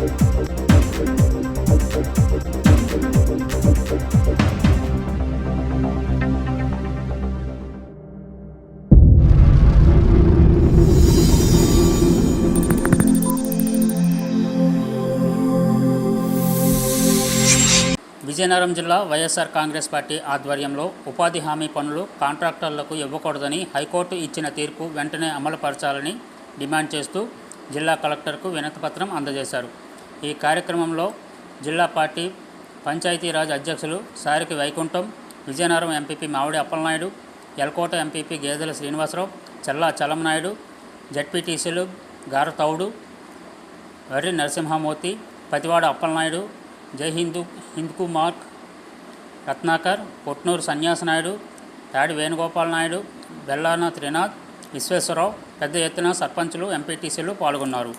విజయనగరం జిల్లా వైఎస్ఆర్ కాంగ్రెస్ పార్టీ ఆధ్వర్యంలో ఉపాధి హామీ పనులు కాంట్రాక్టర్లకు ఇవ్వకూడదని హైకోర్టు ఇచ్చిన తీర్పు వెంటనే అమలుపరచాలని డిమాండ్ చేస్తూ జిల్లా కలెక్టర్కు వినతిపత్రం అందజేశారు. ఈ కార్యక్రమంలో జిల్లా పార్టీ పంచాయతీరాజ్ అధ్యక్షులు సారికి వైకుంఠం విజయనగరం ఎంపీపీ మావిడి అప్పలనాయుడు ఎల్కోట ఎంపీపీ గేదెల శ్రీనివాసరావు చల్లా చలంనాయుడు జడ్పీటీసీలు గారతౌడు వర్రి నరసింహమూర్తి పతివాడ అప్పలనాయుడు జై హిందూ హిందూ మార్క్ రత్నాకర్ పొట్నూరు సన్యాసనాయుడు తాడి వేణుగోపాల్ నాయుడు బెల్లాన త్రినాథ్ విశ్వేశ్వరరావు పెద్ద ఎత్తున సర్పంచులు ఎంపీటీసీలు పాల్గొన్నారు.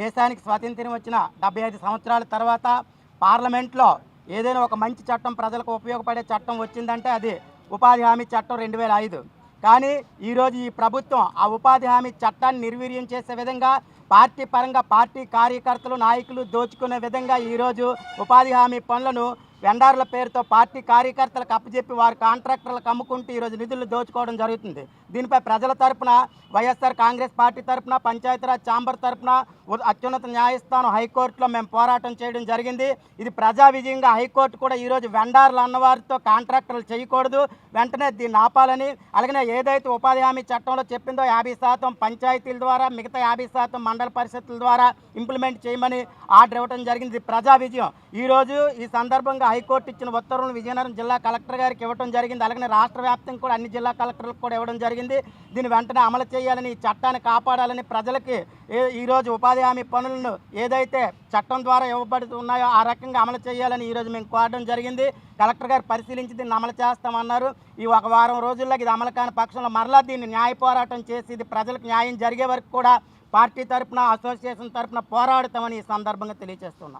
దేశానికి స్వాతంత్ర్యం వచ్చిన డెబ్బై ఐదు సంవత్సరాల తర్వాత పార్లమెంట్లో ఏదైనా ఒక మంచి చట్టం ప్రజలకు ఉపయోగపడే చట్టం వచ్చిందంటే అది ఉపాధి హామీ చట్టం రెండు వేల ఐదు. కానీ ఈరోజు ఈ ప్రభుత్వం ఆ ఉపాధి హామీ చట్టాన్ని నిర్వీర్యం చేసే విధంగా పార్టీ పరంగా పార్టీ కార్యకర్తలు నాయకులు దోచుకునే విధంగా ఈరోజు ఉపాధి హామీ పనులను వెండార్ల పేరుతో పార్టీ కార్యకర్తలకు అప్పచెప్పి వారి కాంట్రాక్టర్లకు అమ్ముకుంటూ ఈరోజు నిధులు దోచుకోవడం జరుగుతుంది. దీనిపై ప్రజల తరపున వైఎస్ఆర్ కాంగ్రెస్ పార్టీ తరపున పంచాయతీరాజ్ ఛాంబర్ తరపున అత్యున్నత న్యాయస్థానం హైకోర్టులో మేము పోరాటం చేయడం జరిగింది. ఇది ప్రజా విజయంగా హైకోర్టు కూడా ఈరోజు వెండార్లు అన్నవారితో కాంట్రాక్టర్లు చేయకూడదు. వెంటనే దీన్ని ఆపాలని అలాగనే ఏదైతే ఉపాధి హామీ చట్టంలో చెప్పిందో యాభై శాతం పంచాయతీల ద్వారా మిగతా యాభై శాతం మండల పరిషత్తుల ద్వారా ఇంప్లిమెంట్ చేయమని ఆర్డర్ ఇవ్వడం జరిగింది. ప్రజా విజయం. ఈరోజు ఈ సందర్భంగా హైకోర్టు ఇచ్చిన ఉత్తర్వులను విజయనగరం జిల్లా కలెక్టర్ గారికి ఇవ్వడం జరిగింది. అలాగే రాష్ట్ర వ్యాప్తంగా కూడా అన్ని జిల్లా కలెక్టర్లకు కూడా ఇవ్వడం జరిగింది. దీన్ని వెంటనే అమలు చేయాలని ఈ చట్టాన్ని కాపాడాలని ప్రజలకి ఈరోజు ఉపాధి హామీ పనులను ఏదైతే చట్టం ద్వారా ఇవ్వబడుతున్నాయో ఆ రకంగా అమలు చేయాలని ఈరోజు మేము కోరడం జరిగింది. కలెక్టర్ గారు పరిశీలించి దీన్ని అమలు చేస్తామన్నారు. ఈ ఒక వారం రోజుల్లో ఇది అమలు కాని పక్షంలో మరలా దీన్ని న్యాయ పోరాటం చేసి ఇది ప్రజలకు న్యాయం జరిగే వరకు కూడా పార్టీ తరపున అసోసియేషన్ తరఫున పోరాడతామని ఈ సందర్భంగా తెలియజేస్తున్నాం.